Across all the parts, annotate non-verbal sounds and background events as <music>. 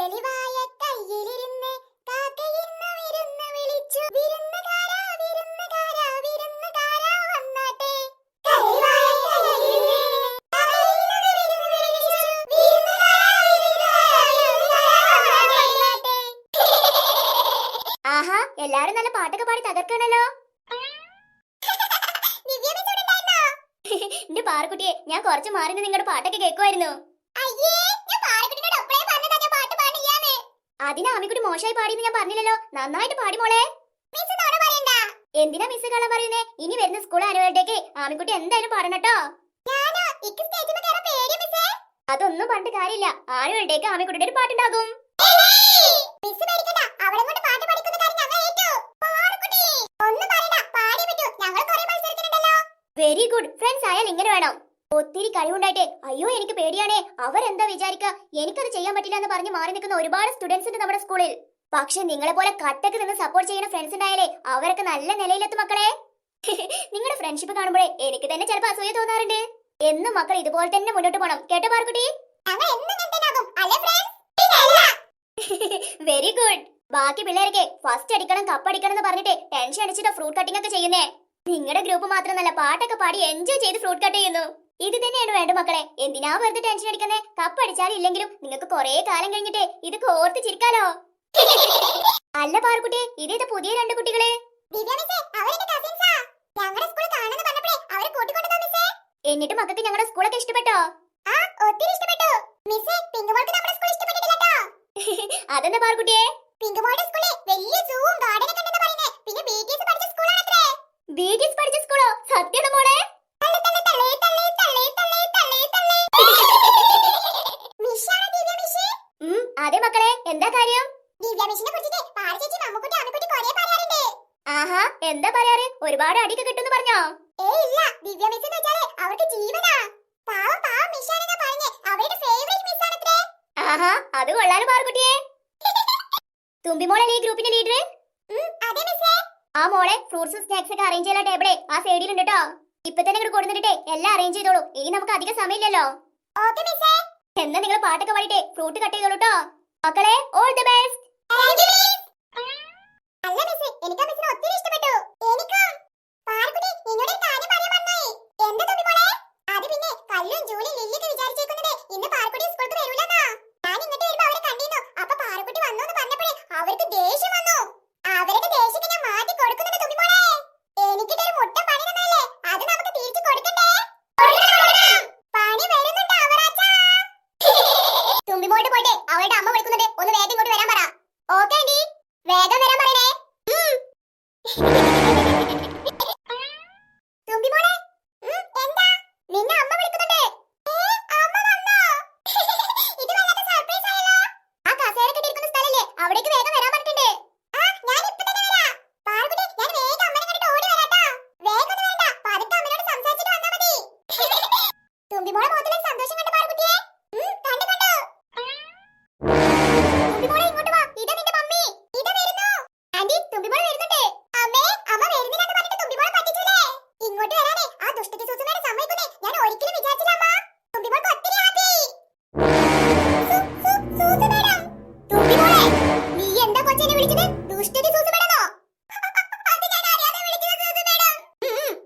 കദളിവായ കയ്യിലിരുന്ന് കാക്കയിന്ന് വിരുന്ന് വിളിച്ചു. വിരുന്നുകാരാ വിരുന്നുകാരാ വിരുന്നുകാരാ വന്നാട്ടെ. ആഹാ എല്ലാരും നല്ല പാട്ടൊക്കെ പാടി തകർക്കണല്ലോ? <laughs> എന്റെ പാറക്കുട്ടിയെ ഞാൻ കുറച്ച് മാറി നിങ്ങളുടെ പാട്ടൊക്കെ കേൾക്കുമായിരുന്നു അയ്യേ ഞാൻ പാറക്കുട്ടിനോട് അപ്പഴേ പറഞ്ഞതാ ഞാൻ പാട്ട് പാടില്ലാന്ന് അതിന് ആമിക്കുട്ടി മോശമായി പാടിയെന്ന് ഞാൻ പറഞ്ഞില്ലല്ലോ. നന്നായിട്ട് പാടി മോളെ. എന്തിനാ മിസ് കള പറയുന്നേ? ഇനി വരുന്ന സ്കൂൾ ആനുവൽ ഡേക്ക് ആമിക്കുട്ടി എന്തായാലും പാടണട്ടോ അതൊന്നും പറഞ്ഞിട്ട് കാര്യമില്ല. ആനുവൽ ഡേക്ക് ആമിക്കുട്ടിയുടെ ഒരു പാട്ടുണ്ടാകും. വെരി ഗുഡ് ഫ്രണ്ട്സ് ആയാൽ ഇങ്ങനെ വേണം. ഒത്തിരി കഴിവുണ്ടായിട്ടെ. അയ്യോ എനിക്ക് പേടിയാണേ. അവരെന്താ വിചാരിക്കുക എനിക്കത് ചെയ്യാൻ പറ്റില്ല എന്ന് പറഞ്ഞ് മാറി നിൽക്കുന്ന ഒരുപാട് സ്റ്റുഡൻസ് ഉണ്ട് നമ്മുടെ സ്കൂളിൽ പക്ഷെ നിങ്ങളെ പോലെ കട്ടക്ക് നിന്ന് സപ്പോർട്ട് ചെയ്യുന്ന ഫ്രണ്ട്സ് ഉണ്ടായാലേ അവരൊക്കെ നല്ല നിലയിലെത്തും മക്കളെ. <laughs> നിങ്ങളുടെ ഫ്രണ്ട്ഷിപ്പ് കാണുമ്പോഴേ എനിക്ക് തന്നെ ചിലപ്പോൾ അസൂയ തോന്നാറുണ്ട്. എന്നും മക്കൾ ഇതുപോലെ തന്നെ മുന്നോട്ട് പോകണം കേട്ടോ പാർക്കുട്ടി വെരി ഗുഡ് ബാക്കി പിള്ളേരൊക്കെ ഫസ്റ്റ് അടിക്കണം കപ്പ് അടിക്കണം എന്ന് പറഞ്ഞിട്ട് ടെൻഷൻ അടിച്ചിട്ട് ഫ്രൂട്ട് കട്ടിംഗ് ഒക്കെ ചെയ്യുന്നേ. നിങ്ങളുടെ ഗ്രൂപ്പ് മാത്രമല്ല പാട്ടൊക്കെ പാടി എൻജോയ് ചെയ്ത് ഫ്രൂട്ട് കട്ട് ചെയ്യുന്നു. ഇത് തന്നെയാണ് വേണ്ട മക്കളെ. എന്തിനാ വെറുതെ ടെൻഷൻ അടിക്കുന്നേ? കപ്പ് അടിച്ചാലില്ലെങ്കിലും നിങ്ങൾക്ക് കുറേ കാലം കഴിഞ്ഞിട്ട് ഇത് കോർത്ത് ചിരിക്കാലോ. അല്ല പാറുകുട്ടി ഇതേത് പുതിയ രണ്ട് കുട്ടികളെ? എന്നിട്ട് മക്കൾക്ക് ഞങ്ങളുടെ സ്കൂളൊക്കെ ഇഷ്ടപ്പെട്ടോ? ഒത്തിരി ഇഷ്ടപ്പെട്ടു. മിസ്സേ പിങ്ക് മോൾക്ക് നമ്മുടെ സ്കൂൾ കേട്ടോ അതെന്താ പിങ്ക് സ്കൂളിൽ വലിയ സൂവും ഗാർഡനും കണ്ടെന്ന് പറയുന്നേ. പിന്നെ പഠിച്ച സ്കൂളാണത്രേ പഠിച്ച സ്കൂളോ സത്യത മോളെ തള്ളി, തള്ളി, തള്ളി, തള്ളി, തള്ളി, തള്ളി, തള്ളി, തള്ളി. മിസ്സാണോ ദിവ്യ മിസ്സേ? ഉം അതെ മക്കളെ എന്താ കാര്യം ദിവ്യ മിസ്സിനെ കുറിച്ചിട്ട് പാറ ചേച്ചി മമ്മക്കുട്ടി അമ്മക്കുട്ടി കൊറേ പറയാറുണ്ട് ആഹാ എന്താ പറയാറ് ഒരുപാട് അടിയൊക്കെ കിട്ടുന്നു പറഞ്ഞോ? ഏ ഇല്ല ദിവ്യ മിസ് എന്ന് വെച്ചാൽ അവർക്ക് ജീവനാ. പാവം പാവം മിസ്സാണെന്നാ പറഞ്ഞേ. അവരുടെ ഫേവറേറ്റ് മിസ്സാണത്രേ ആഹാ അത് കൊള്ളാലോ പാറുകുട്ടിയെ. തുമ്പിമോളല്ലേ ഈ ഗ്രൂപ്പിന്റെ ലീഡർ അതെ മിസ്സേ ആ മോളെ ഫ്രൂട്ട്സും സ്നാക്സ് ഒക്കെ അറേഞ്ച് ചെയ്യാൻ ടേബിളെ ആ സൈഡിലുണ്ട് കേട്ടോ ഇപ്പൊ തന്നെ ഇങ്ങോട്ട് കൊടുത്തിട്ടേ എല്ലാം അറേഞ്ച് ചെയ്തോളൂ. ഇനി നമുക്ക് അധികം സമയമില്ലല്ലോ. ഓക്കെ മിസ്സേ എന്നാ നിങ്ങൾ പാട്ടൊക്കെ പാടിട്ടെ ഫ്രൂട്ട് കട്ട് ചെയ്തോളൂ കേട്ടോ മക്കളെ ഓൾ ദി ബെസ്റ്റ് അല്ല മിസ്സേ എനിക്ക്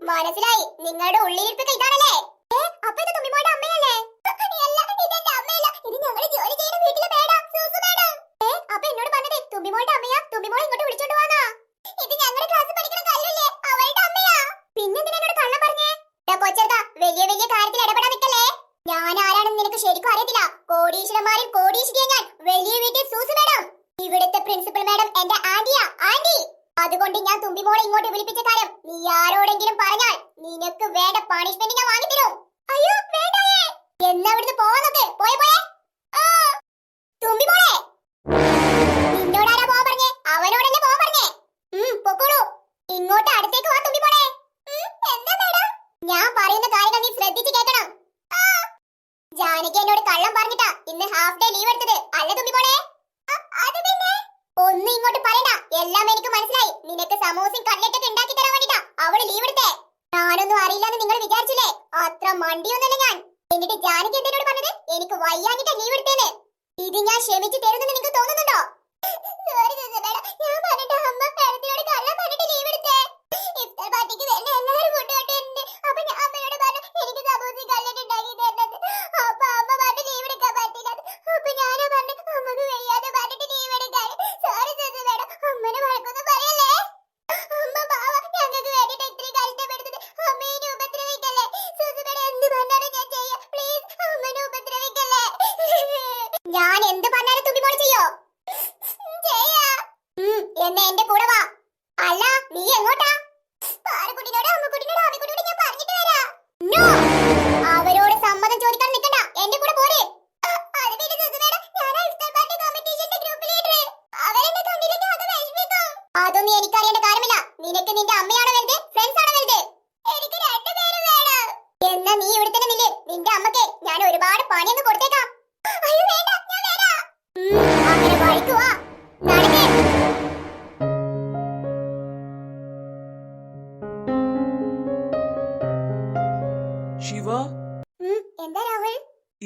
അവളുടെ നിങ്ങളുടെ കള്ളം പറഞ്ഞേ? ഡാ കൊച്ചർക്ക വലിയ വലിയ കാര്യത്തിൽ ഞാൻ ആരാണെന്ന് നിനക്ക് ശരിക്കും ഞാൻ. വലിയ ഇവിടുത്തെ പ്രിൻസിപ്പൽ മേഡം എന്റെ ആന്റിയാ ആന്റി അതുകൊണ്ട് ഞാൻ തുമ്പി മോളെ ഇങ്ങോട്ട് വിളിപ്പിച്ച കാര്യം നീ ആരോടെങ്കിലും പറഞ്ഞാൽ നിനക്ക് വേണ്ട പണിഷ്മെന്റ് ഞാൻ വാങ്ങിത്തരും അയ്യോ വേണ്ടേ എന്നാ ഇവിടുന്ന് പോയെ പോയെ. ആ. തുമ്പിമോളെ നിന്നോടാരാ പോവാൻ പറഞ്ഞേ? അവനോടല്ലേ പോവാൻ പറഞ്ഞേ ഉം പൊക്കോളൂ ഇങ്ങോട്ട് അടുത്തേക്ക് വാ തുമ്പിമോളെ ഉം, എന്താ മേഡം ഞാൻ പറയുന്ന കാര്യങ്ങൾ നീ ശ്രദ്ധിച്ച് കേൾക്കണം ആ, ജാനകി എന്നോട് കള്ളം പറഞ്ഞിട്ടാ ഇന്ന് ഹാഫ് ഡേ ലീവ് എടുത്തത് അല്ല തുമ്പിമോളെ അ- അത് പിന്നെ ഒന്നും ഇങ്ങോട്ട് പറയണ്ട എല്ലാം എനിക്ക് മനസ്സിലായി നിനക്ക് സമോസയും കട്ലറ്റൊക്കെ ഉണ്ടാക്കി തരാൻ വേണ്ടിട്ടാ അവൾ ലീവ് എടുത്തേ ഞാനൊന്നും അറിയില്ലെന്ന് നിങ്ങൾ വിചാരിച്ചില്ലേ അത്ര മണ്ടിയൊന്നല്ല ഞാൻ എന്നിട്ട് ജാനകി എന്തിനോട് പറഞ്ഞത്? എനിക്ക് വയ്യാഞ്ഞിട്ട് ലീവ് എടുത്തേന്ന് ഇത് ഞാൻ ക്ഷമിച്ചു തരുന്നെന്ന് നിങ്ങൾക്ക് തോന്നുന്നുണ്ടോ? ഞാൻ പറഞ്ഞിട്ട് അമ്മ ലീവ് എടുത്തേ. ഇഫ്താർ പാർട്ടിക്ക് വരുന്ന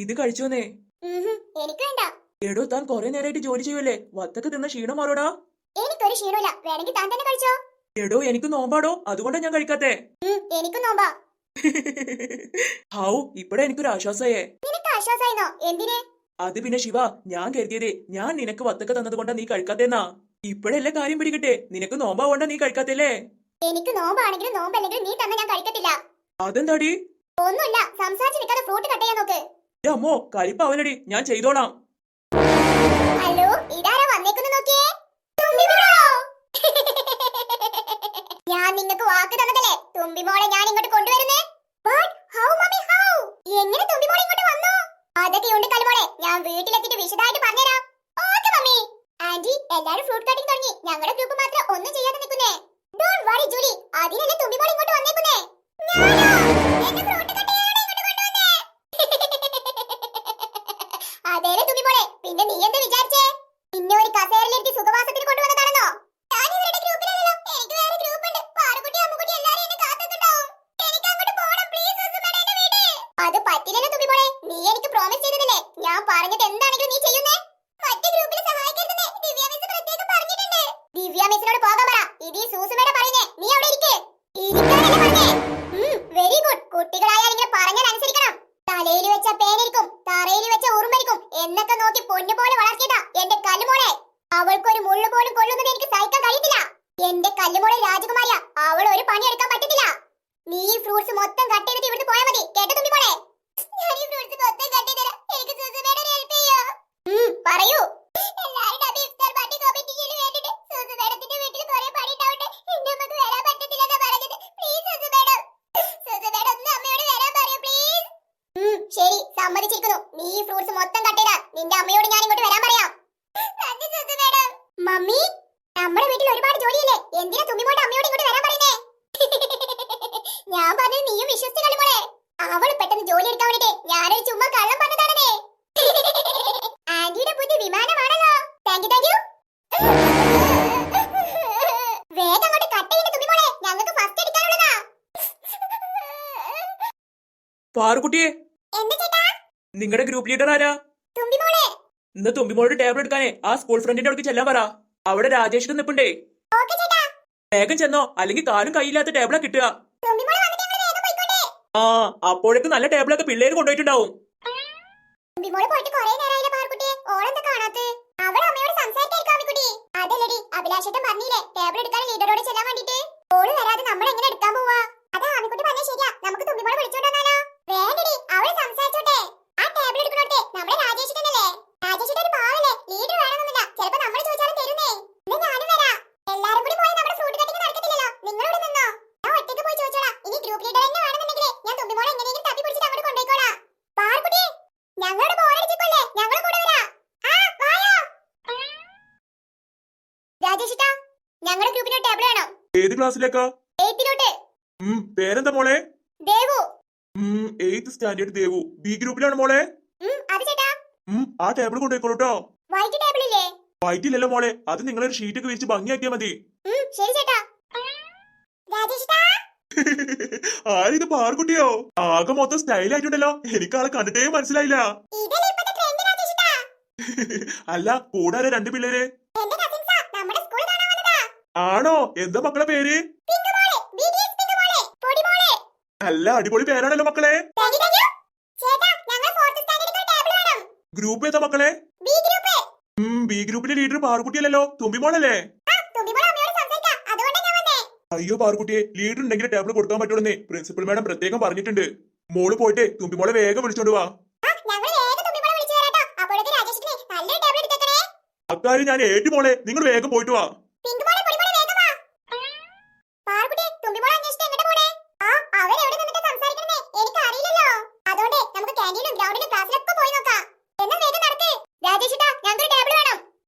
ഇത് കഴിച്ചോന്നേ. എനിക്ക് വേണ്ട. എടോ താൻ കൊറേ നേരമായിട്ട് ജോലി ചെയ്യൂല്ലേ വത്തക്ക് തിന്ന ക്ഷീണം മാറോടാ. എനിക്കൊരു ക്ഷീണമില്ല. വേണമെങ്കിൽ താൻ തന്നെ കഴിച്ചോ. എടോ എനിക്ക് നോമ്പാടോ. അതുകൊണ്ടാ ഞാൻ കഴിക്കാത്തേ. എനിക്ക് നോമ്പാ. ഹൗ ഇപ്പഴാ എനിക്കൊരു ആശ്വാസായേ. നിനക്ക് ആശ്വാസായിരുന്നോ എന്തിനെ? അത് പിന്നെ ശിവ ഞാൻ കരുതിയതേ. ഞാൻ നിനക്ക് വത്തക്ക തന്നത് കൊണ്ടാ നീ കഴിക്കാത്തേന്നാ. ഇപ്പഴല്ലേ കാര്യം പിടിക്കട്ടെ നിനക്ക് നോമ്പാവണ്ട നീ കഴിക്കാത്തല്ലേ? എനിക്ക് നോമ്പാണെങ്കിലും നോമ്പല്ലെങ്കിലും നീ തന്നെ ഞാൻ കഴിക്കത്തില്ല. അതെന്താടി? ഒന്നുമില്ല സംസാരിച്ച് നിൽക്കാതെ ഫ്രൂട്ട് കട്ട് ചെയ്യാൻ നോക്ക്. അമ്മോ അവനടി. ഞാൻ ചെയ്തോളാം. ഹലോ ഇതാരാ വന്നേക്കുന്നു നോക്കിയേ? ഞാൻ നിങ്ങൾക്ക് വാക്ക് തന്നതല്ലേ? തുമ്പിമോളെ ഞാൻ ഇങ്ങോട്ട് കൊണ്ടുവരുന്നേ? How, mommy, how? എങ്ങനെ തുമ്പിമോളെ ഇങ്ങോട്ട് വന്നു? അതൊക്കെ ഉണ്ട് കളിമോളെ ഞാൻ വീട്ടിലെത്തിയിട്ട് വിശദമായിട്ട് പറഞ്ഞുതരാം. Okay mummy. ആന്റി എല്ലാരും ഫ്രൂട്ട് കട്ടിംഗ് തുടങ്ങി. ഞങ്ങളുടെ ഗ്രൂപ്പ് മാത്രം ഒന്നും ചെയ്യാതെ നിൽക്കുന്നേ. Don't worry Julie. അതിനല്ലേ തുമ്പിമോളെ ഇങ്ങോട്ട് വന്നേക്കുന്നേ. ഞാനോ എന്റെ ഫ്രൂട്ട് കട്ടിയാണ് ഇങ്ങോട്ട് കൊണ്ടുവന്നേ അതേലെ തുമ്പിമോളെ പിന്നെ നീ എന്ത് വിചാരിച്ചേ നിന്നെ ഒരു കസേരയിലിരുത്തി സുഖവാസത്തിന് കൊണ്ടുവന്നതാണെന്നോ ഞാൻ ഇവരുടെ ഗ്രൂപ്പിലല്ലോ എനിക്ക് വേറെ ഗ്രൂപ്പ് ഉണ്ട് പാറുകുട്ടി അമ്മുകുട്ടി എല്ലാരും എന്നെ കാത്തിട്ടുണ്ടാവും എനിക്ക് അങ്ങോട്ട് പോണം പ്ലീസ് എന്നെ വീട് അത് പറ്റില്ലല്ലോ തുമ്പിമോളെ നീ എനിക്ക് പ്രോമിസ് ചെയ്തതല്ലേ? ഞാൻ പറഞ്ഞത് എന്താണെങ്കിലും നീ ചെയ്യുന്നേ. മറ്റു ഗ്രൂപ്പിനെ സഹായിക്കരുതെന്ന് ദിവ്യ മിസ് പ്രത്യേകം പറഞ്ഞിട്ടുണ്ട്. ദിവ്യ മിസ്സിനോട് പോകാൻ ഫ്രൂട്ട്സ് മൊത്തം കട്ട് ചെയ്തിട്ട് ഇവിടുന്ന് പോയാൽ മതി. കേട്ടോ തുമ്പി തുമ്പിമോളെ ഞാൻ ഈ ഫ്രൂട്ട്സ് മൊത്തം കട്ട് ചെയ്തരാം എനിക്ക് സുസുമേടെ ഒരു ഹെൽപ്പ് ചെയ്യോ? പറയൂ. എല്ലാവരും ഡബി ഇഫ്താർ പാർട്ടി കോമ്പറ്റീഷന് വേണ്ടിട്ട് സുസു മേഡത്തിന്റെ വീട്ടിൽ കുറേ പണി ഉണ്ടാവട്ടെ. എന്റെ അമ്മയ്ക്ക് വരാൻ പറ്റത്തില്ലെന്നാ പറഞ്ഞത്. Please Susu madam Susu madam ഒന്ന് അമ്മയോട് വരാൻ പറയൂ പ്ലീസ് ശരി. സമ്മതിച്ചിരിക്കുന്നു. നീ ഈ ഫ്രൂട്ട്സ് മൊത്തം കട്ട് ചെയ്താൽ നിന്റെ അമ്മയോട് ഞാൻ ഇങ്ങോട്ട് വരാൻ പറയാം നന്ദി സുസു മേഡം മമ്മി നമ്മുടെ വീട്ടിൽ ഒരുപാട് ജോലിയില്ലേ എന്തിനാ തുമ്മിമോട്ട് അമ്മയോട് ഇങ്ങോട്ട് വരാൻ പറയുന്നേ ഞാൻ പറഞ്ഞത് നീയും വിശ്വസിച്ച് കളിമോളെ അവൾ പെട്ടെന്ന് ജോലി എടുക്കാൻ വേണ്ടിട്ട് ഞാനൊരു ചുമ്മാ കള്ളം പറഞ്ഞതാണേ ആന്റിയുടെ പുതിയ വിമാനമാണല്ലോ താങ്ക് യു താങ്ക് യു വേഗം അങ്ങോട്ട് കട്ട് ചെയ്യുന്ന തുമ്മിമോളെ ഞങ്ങൾക്ക് ഫസ്റ്റ് എടുക്കാനുള്ളതാ പാറുകുട്ടിയെ നിങ്ങളുടെ ഗ്രൂപ്പ് ലീഡർ ആരാ? ഇന്ന് തുമ്പിമോളുടെ ടേബിൾ എടുക്കാനേ ആ സ്കൂൾ ഫ്രണ്ടിന്റെ അടുത്ത് ചെല്ലാൻ പറ. അവിടെ രാജേഷ് നിപ്പുണ്ടേ. വേഗം ചെന്നോ അല്ലെങ്കിൽ കാലും കൈയില്ലാത്ത ടേബിളാ കിട്ടുക. ആ അപ്പോഴേക്ക് നല്ല ടേബിളൊക്കെ പിള്ളേര് കൊണ്ടുപോയിട്ടുണ്ടാവും. അഭിലാഷേട്ടൻ പറഞ്ഞില്ലേ ടേബിൾ എടുക്കാൻ ലീഡറോട് ചെല്ലാൻ വേണ്ടിട്ട്. ഓൾ വരാതെ നമ്മൾ എങ്ങനെ എടുക്കാൻ പോവാ? അതാ പറഞ്ഞ ശരിയാ. നമുക്ക് തുമ്പിമോളെ വിളിച്ചോണ്ട് രാജേഷിട്ടാ ഞങ്ങളുടെ ഗ്രൂപ്പിന് ടേബിൾ വേണം. ഏത് ക്ലാസ്സിലേക്കാ എയ്ത്തിലോട്ട് പേരെന്താ മോളെ? Devu. Eighth standard Devu. B ഗ്രൂപ്പിലാണ് മോളെ? അത് ചേട്ടാ. ആ ടേബിൾ കൊണ്ടുപോയിക്കോളൂട്ടോ. വൈറ്റ് ടേബിൾ ഇല്ലേ? വൈറ്റ് ഇല്ലല്ലോ മോളെ. അത് നിങ്ങളൊരു ഷീറ്റ് ഒക്കെ വിരിച്ച് ഭംഗിയാക്കിയാ മതി. ശരി ചേട്ടാ. <laughs> ആരിത് പാർക്കുട്ടിയോ ആകെ മൊത്തം സ്റ്റൈൽ ആയിട്ടുണ്ടല്ലോ. എനിക്ക് ആളെ കണ്ടിട്ടേ മനസ്സിലായില്ല. <laughs> അല്ല കൂടാരെ രണ്ട് പിള്ളേര്? ആണോ? എന്താ മക്കളെ പേര്? നല്ല അടിപൊളി പേരാണല്ലോ മക്കളെ. ഗ്രൂപ്പ് ഏതാ മക്കളെ? ബി ഗ്രൂപ്പിന്റെ ലീഡർ പാറുകുട്ടിയല്ലോ തുമ്പിമോളല്ലേ? അയ്യോ പാറുകുട്ടിയെ ലീഡർ ഉണ്ടെങ്കിൽ ടേബിൾ കൊടുക്കാൻ പറ്റുള്ളൂ പ്രിൻസിപ്പൽ മാഡം പ്രത്യേകം പറഞ്ഞിട്ടുണ്ട്. മോൾ പോയിട്ട് തുമ്പിമോളെ വേഗം വിളിച്ചോണ്ട് വാ അക്കാര്യം ഞാൻ ഏറ്റുമോളെ നിങ്ങൾ വേഗം പോയിട്ട് വാ.